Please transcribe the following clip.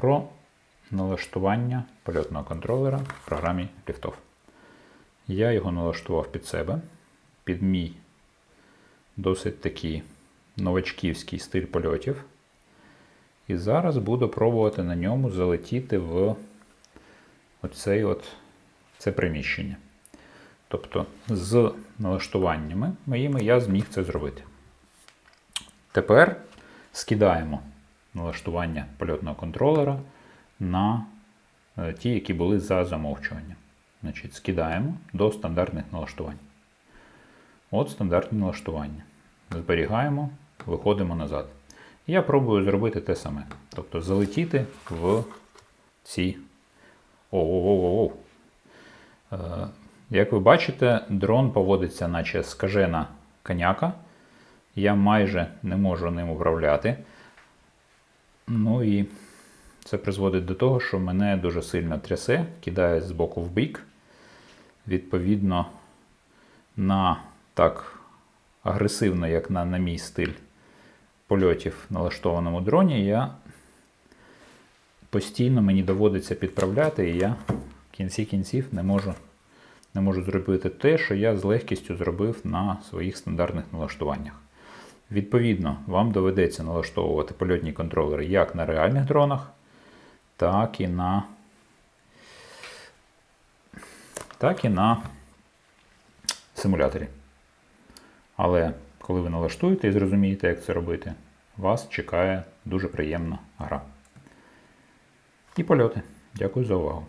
про налаштування польотного контролера в програмі Liftoff. Я його налаштував під себе, під мій досить такий новачківський стиль польотів. І зараз буду пробувати на ньому залетіти в оцей от, це приміщення. Тобто з налаштуваннями моїми я зміг це зробити. Тепер скидаємо налаштування польотного контролера на е, ті, які були за замовчуванням. Значить, скидаємо до стандартних налаштувань. От стандартні налаштування. Зберігаємо, виходимо назад. Я пробую зробити те саме. Тобто залетіти в ці. Оу-оу-оу-оу. Е, Як ви бачите, дрон поводиться, наче скажена коняка. Я майже не можу ним управляти. Ну і це призводить до того, що мене дуже сильно трясе, кидає з боку в бік. Відповідно, на так агресивно, як на, на мій стиль польотів налаштованому дроні, я постійно мені доводиться підправляти, і я в кінці кінців не можу, не можу зробити те, що я з легкістю зробив на своїх стандартних налаштуваннях. Відповідно, вам доведеться налаштовувати польотні контролери як на реальних дронах, так і на, так і на симуляторі. Але коли ви налаштуєте і зрозумієте, як це робити, вас чекає дуже приємна гра. І польоти. Дякую за увагу.